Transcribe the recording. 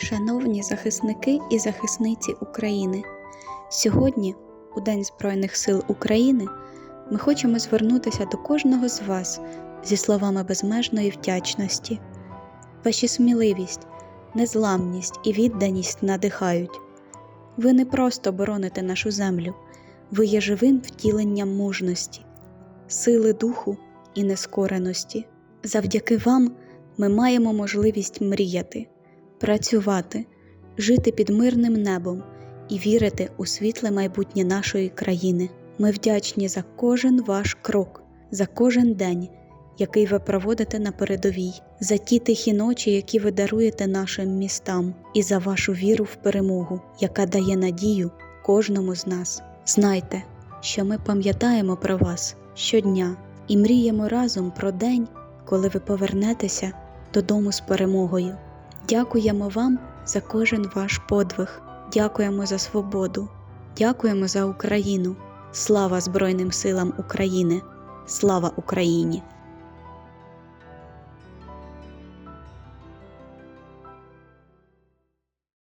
Шановні захисники і захисниці України, сьогодні, у День Збройних сил України, ми хочемо звернутися до кожного з вас зі словами безмежної вдячності. Ваші сміливість, незламність і відданість надихають. Ви не просто бороните нашу землю, ви є живим втіленням мужності, сили духу і нескореності. Завдяки вам ми маємо можливість мріяти працювати, жити під мирним небом і вірити у світле майбутнє нашої країни. Ми вдячні за кожен ваш крок, за кожен день, який ви проводите на передовій, за ті тихі ночі, які ви даруєте нашим містам, і за вашу віру в перемогу, яка дає надію кожному з нас. Знайте, що ми пам'ятаємо про вас щодня і мріємо разом про день, коли ви повернетеся додому з перемогою. Дякуємо вам за кожен ваш подвиг, дякуємо за свободу, дякуємо за Україну. Слава Збройним силам України! Слава Україні!